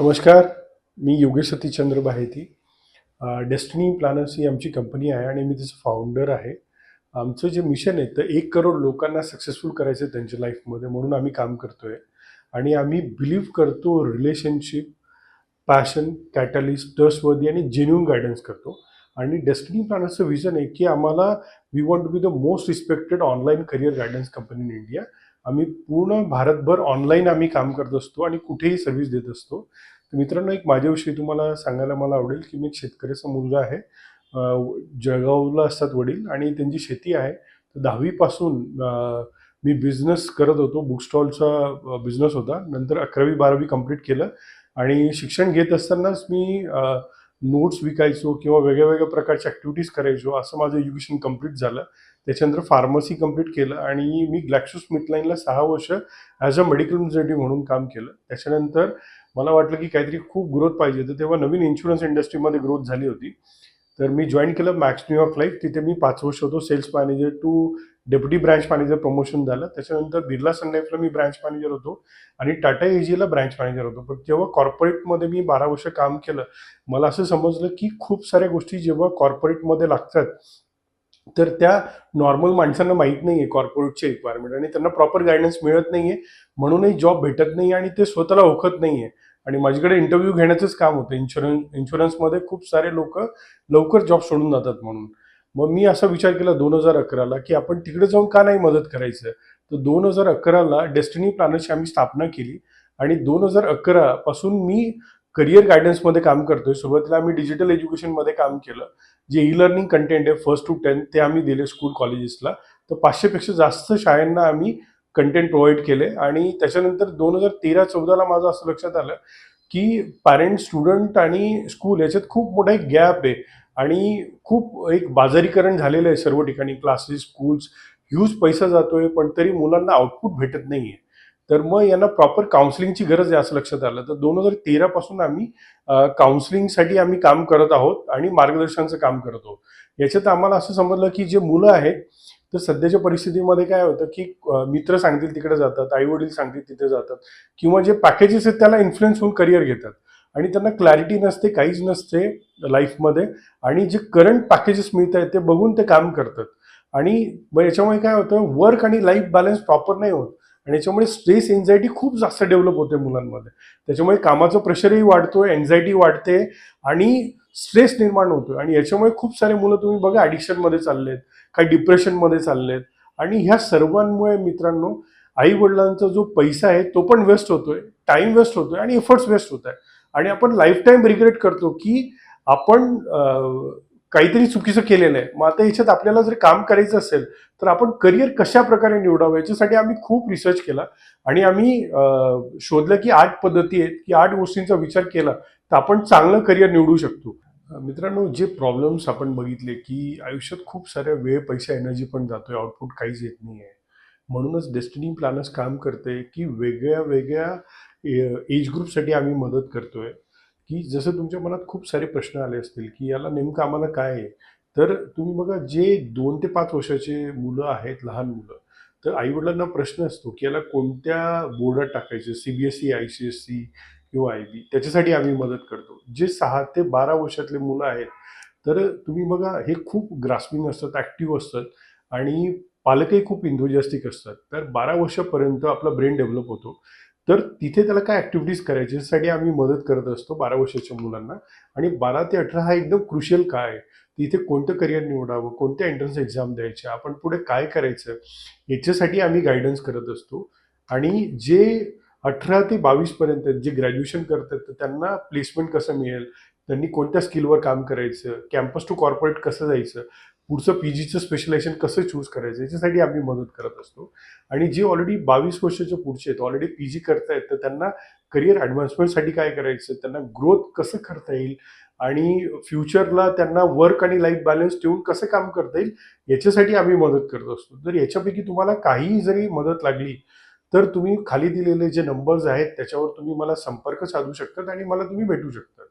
नमस्कार मी Yogesh Satichandra Baheti. Destiny planners ही आमची कंपनी आहे आणि मी त्याचं फाउंडर आहे. आमचं जे मिशन आहे तर एक करोड लोकांना सक्सेसफुल करायचं आहे त्यांच्या लाईफमध्ये म्हणून आम्ही काम करतो आहे आणि आम्ही बिलीव्ह करतो रिलेशनशिप पॅशन कॅटलिस्ट ट्रस्टवर्दी आणि जेन्युन गायडन्स करतो. आणि डेस्टिनी प्लॅनर्सचं विजन आहे की आम्हाला we want to be the most respected online career guidance company in India आम्ही पूर्ण भारतभर ऑनलाईन आम्ही काम करत असतो आणि कुठेही सर्व्हिस देत असतो. तर मित्रांनो एक माझ्याविषयी तुम्हाला सांगायला मला आवडेल की मी एक शेतकऱ्याचा मुलगा आहे. जळगावला असतात वडील आणि त्यांची शेती आहे. तर दहावीपासून मी बिझनेस करत होतो. बुक स्टॉलचा बिझनेस होता. नंतर अकरावी बारावी कंप्लीट केलं आणि शिक्षण घेत असतानाच मी नोट्स विकायचो किंवा वेगळ्या वेगळ्या प्रकारच्या ॲक्टिव्हिटीज करायचो. असं माझं एज्युकेशन कंप्लीट झालं. त्याच्यानंतर फार्मसी कंप्लीट केलं आणि मी ग्लॅक्सोस्मिथलाईनला सहा वर्ष ॲज अ मेडिकल रिप्रेझेंटेटिव्ह म्हणून काम केलं. त्याच्यानंतर मला वाटलं की काहीतरी खूप ग्रोथ पाहिजे तर तेव्हा नवीन इन्शुरन्स इंडस्ट्रीमध्ये ग्रोथ झाली होती. तर मी जॉईन केलं मॅक्स न्यूयॉर्क लाईफ तिथे मी पाच वर्ष होतो. Sales manager to deputy branch manager promotion झालं. त्याच्यानंतर बिर्ला सन लाईफला मी ब्रँच मॅनेजर होतो आणि टाटा एजीला ब्रँच मॅनेजर होतो. पण जेव्हा कॉर्पोरेटमध्ये मी बारा वर्ष काम केलं मला असं समजलं की खूप साऱ्या गोष्टी जेव्हा कॉर्पोरेटमध्ये लागतात तर त्या नॉर्मल माणसांना माहीत नाही आहे कॉर्पोरेटचे रिक्वायरमेंट आणि त्यांना प्रॉपर गायडन्स मिळत नाही आहे म्हणूनही जॉब भेटत नाही आणि ते स्वतःला ओळखत नाही आहे आणि माझ्याकडे इंटरव्ह्यू घेण्याचंच काम होतं. इन्शुरन्स इन्शुरन्समध्ये खूप सारे लोक लवकर जॉब सोडून जातात म्हणून. मग मी असा विचार केला दोन हजार अकराला की आपण तिकडे जाऊन का नाही मदत करायचं? तर दोन हजार अकराला डेस्टिनी प्लॅनरची आम्ही स्थापना केली आणि दोन हजार अकरापासून मी करिअर गायडन्समध्ये काम करतोय. सुरुवातीला आम्ही डिजिटल एज्युकेशनमध्ये काम केलं. जे ई लर्निंग कंटेंट आहे फर्स्ट टू टेन्थ ते आम्ही दिले स्कूल कॉलेजेसला तर पाचशेपेक्षा जास्त शाळांना आम्ही कंटेंट प्रोव्हाइड केले. आणि त्याच्यानंतर दोन हजार तेरा चौदाला माझं असं लक्षात आलं की पॅरेंट स्टुडंट आणि स्कूल याच्यात खूप मोठा एक गॅप आहे. आणि खूप एक बाजारीकरण झालेलं आहे सर्व ठिकाणी. क्लासेस स्कूल्स ह्यूज पैसा जातोय पण तरी मुलांना आउटपुट भेटत नाही आहे तर मग यांना प्रॉपर काउन्सिलिंगची गरज आहे असं लक्षात आलं. तर दोन हजार तेरापासून आम्ही काउन्सिलिंगसाठी आम्ही काम करत आहोत आणि मार्गदर्शनाचं काम करत आहोत. याच्यात आम्हाला असं समजलं की जे मुलं आहेत तर सध्याच्या परिस्थितीमध्ये काय होतं की मित्र सांगतील तिकडे जातात आई वडील सांगतील तिथे जातात किंवा जे पॅकेजेस आहेत त्याला इन्फ्लुएन्स होऊन करिअर घेतात. आणि त्यांना क्लॅरिटी नसते काहीच नसते लाईफमध्ये आणि जे करंट पॅकेजेस मिळत आहेत ते बघून ते काम करतात. आणि मग याच्यामुळे काय होतं वर्क आणि लाईफ बॅलन्स प्रॉपर नाही होत. आणि याच्यामुळे स्ट्रेस एन्झायटी खूप जास्त डेव्हलप होते मुलांमध्ये. त्याच्यामुळे कामाचं प्रेशरही वाढतो एन्झायटी वाढते आणि स्ट्रेस निर्माण होतो आणि याच्यामुळे खूप सारे मुलं तुम्ही बघा ॲडिक्शनमध्ये चाललेत काही डिप्रेशनमध्ये चाललेत. आणि ह्या सर्वांमुळे मित्रांनो आई वडिलांचा जो पैसा आहे तो पण वेस्ट होतोय टाइम वेस्ट होतोय आणि एफर्ट्स वेस्ट होत आहे आणि आपण लाईफ टाईम रिग्रेट करतो की आपण काहीतरी चुकीचं केलेलं आहे. मग आता ह्याच्यात आपल्याला जर काम करायचं असेल तर आपण करिअर कशा प्रकारे निवडावं याच्यासाठी आम्ही खूप रिसर्च केला. आणि आम्ही शोधलं की आठ पद्धती आहेत की आठ गोष्टींचा विचार केला तर आपण चांगलं करिअर निवडू शकतो. मित्रांनो जे प्रॉब्लेम्स आपण बघितले की आयुष्यात खूप साऱ्या वेळ पैसा एनर्जी पण जातोय आउटपुट काहीच येत नाही आहे म्हणूनच डेस्टिनी प्लॅनर्स काम करते की वेगळ्या वेगळ्या एज ग्रुपसाठी आम्ही मदत करतोय. की जसं तुमच्या मनात खूप सारे प्रश्न आले असतील की याला नेमकं आम्हाला काय आहे? तर तुम्ही बघा जे दोन ते पाच वर्षाचे मुलं आहेत लहान मुलं तर आईवडिलांना प्रश्न असतो की याला कोणत्या बोर्डात टाकायचं? C B S E I C S C किंवा आय बी? त्याच्यासाठी आम्ही मदत करतो. जे सहा ते बारा वर्षातले मुलं आहेत तर तुम्ही बघा हे खूप ग्रास्पिंग असतात ॲक्टिव्ह असतात आणि पालकही खूप इंथोजियास्टिक असतात. तर बारा वर्षापर्यंत आपला ब्रेन डेव्हलप होतो. तर तिथे त्याला काय ॲक्टिव्हिटीज करायची? यासाठी आम्ही मदत करत असतो बारा वर्षाच्या मुलांना. आणि बारा ते अठरा हा एकदम क्रुशियल काय? आहे तिथे कोणतं करिअर निवडावं? कोणत्या एंट्रन्स एक्झाम द्यायच्या? आपण पुढे काय करायचं? याच्यासाठी आम्ही गायडन्स करत असतो. आणि जे अठरा ते बावीसपर्यंत जे ग्रॅज्युएशन करतात तर त्यांना प्लेसमेंट कसं मिळेल? त्यांनी कोणत्या स्किलवर काम करायचं? कॅम्पस टू कॉर्पोरेट कसं जायचं? पुढचं पी जीचं स्पेशलायझेशन कसं चूज करायचं याच्यासाठी आम्ही मदत करत असतो. आणि जे ऑलरेडी बावीस वर्षाच्या पुढचे आहेत ऑलरेडी पी जी करतायत तर त्यांना करिअर ॲडव्हान्समेंटसाठी काय करायचं त्यांना ग्रोथ कसं करता येईल आणि फ्युचरला त्यांना वर्क आणि लाईफ बॅलन्स ठेवून कसं काम करता येईल याच्यासाठी आम्ही मदत करत असतो. जर याच्यापैकी तुम्हाला काहीही जरी मदत लागली तर तुम्ही खाली दिलेले जे नंबर्स आहेत त्याच्यावर तुम्ही मला संपर्क साधू शकतात आणि मला तुम्ही भेटू शकतात.